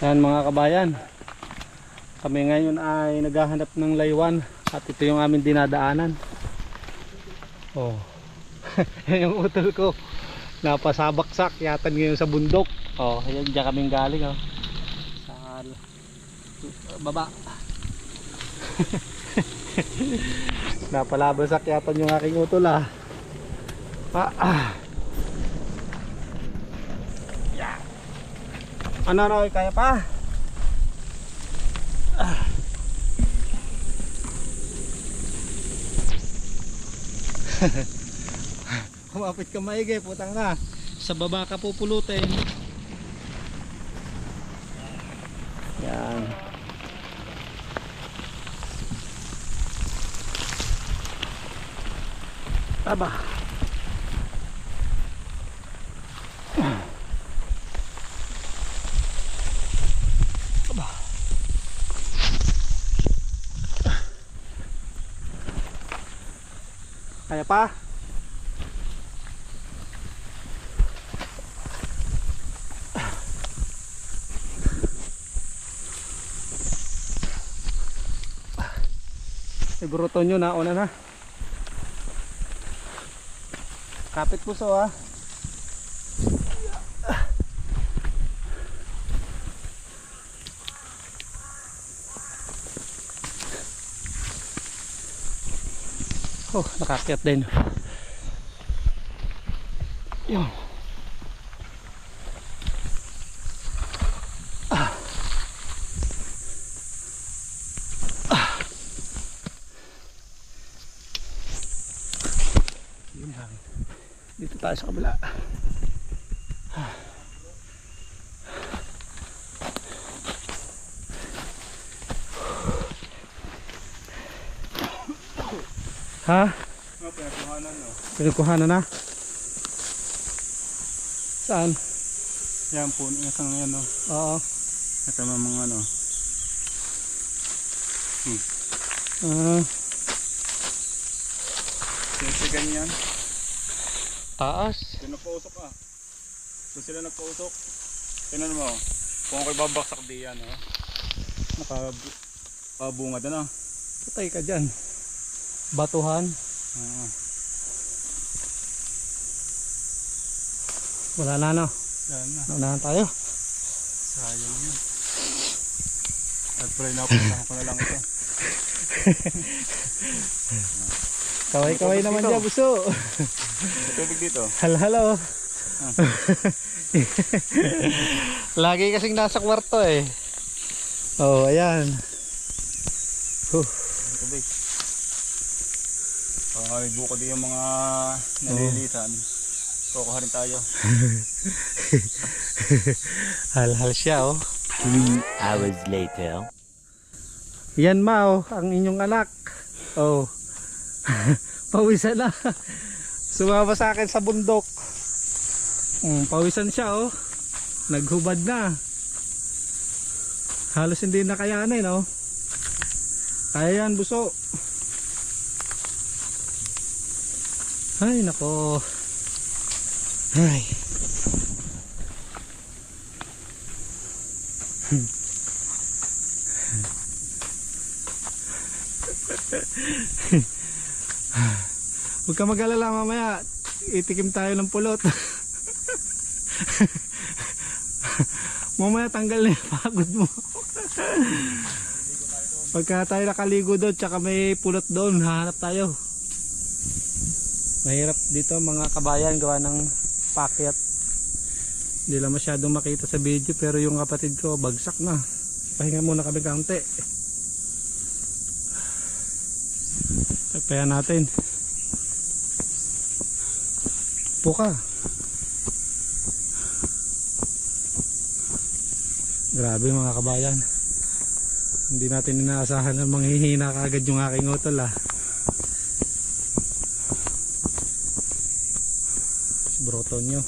Yan mga kabayan. Kami ngayon ay naghahanap ng laywan at ito yung aming dinadaanan. Oh. yung utol ko. Napasabaksak yatan ngayon sa bundok. Oh, yan diyan kaming galing oh. Sa baba. Napalabasak yatan yung aking utol ah. Ah, ah. Ano Roy, kaya pa? Ah. Kumapit ka maigi, putang ka. Sa baba ka pupulutin. Yan. Taba. Kaya pa? Siguro to nyo na, una na. Kapit puso ah. Oh, nakakyat din. Yun. Ah. Ah. Dito tayo sa kabila. Ha? Nga, pinagkuhanan no. Na? Saan? Yan po, isang yan no. Oo. Ito mga mga ano. Ah, Sinisigan yan. taas. Yung nagpausok ah. Doon sila nagpausok. Tingnan mo. Kung ako'y babaksak di yan oh. Naka kabunga doon ah. Patay ka dyan. Batuhan. Ah, Wala na no. yan na. Naunahan tayo. Sayang yun. At pala napuntahan ko na lang ito. Kaway-kaway naman dyan, buso. Tubig dito. Hal hello. Ah. Lagi kasing nasa kwarto eh. Oh, ayan. Huh. May tubig. Ay, buko din yung mga nalilisan. Kukuha rin tayo. Hal-hal siya oh. Three hours later. Yan ma oh, ang inyong anak. Oh. Pawisan na. Sumama sa akin sa bundok. Mm, pawisan siya oh. Naghubad na. Halos hindi na kayanin oh. Kaya yan buso. Ay nako. Ay. Huwag ka mag-alala mamaya. Itikim tayo ng pulot. mamaya tanggal na yung pagod mo. Pagka tayo nakaligo doon, tsaka may pulot doon, hahanap tayo. Mahirap dito mga kabayan gawa ng pakyat. Hindi lang masyadong makita sa video pero yung kapatid ko bagsak na. Pahinga muna kami kaunti. Tapayan natin. Puka. Grabe mga kabayan. Hindi natin inaasahan na manghihina kagad yung aking utol ah. Si Brotonyo.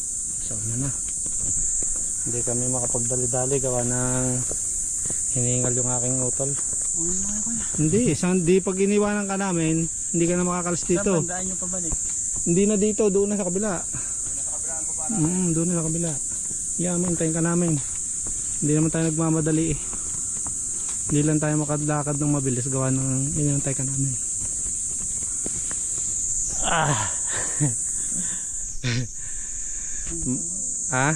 Saan na na. Hindi kami makapagdali-dali gawa ng hiningal yung aking utol. Hindi, saan di pag iniwanan ka namin, hindi ka na makakalis dito. Saan nyo pabalik? Hindi na dito, doon na sa kabila. Mm, doon na sa kabila. Yeah, hintayin ka namin. Hindi naman tayo nagmamadali eh. Hindi lang tayo makadlakad ng mabilis gawa ng inintay ka namin. Ah. ah?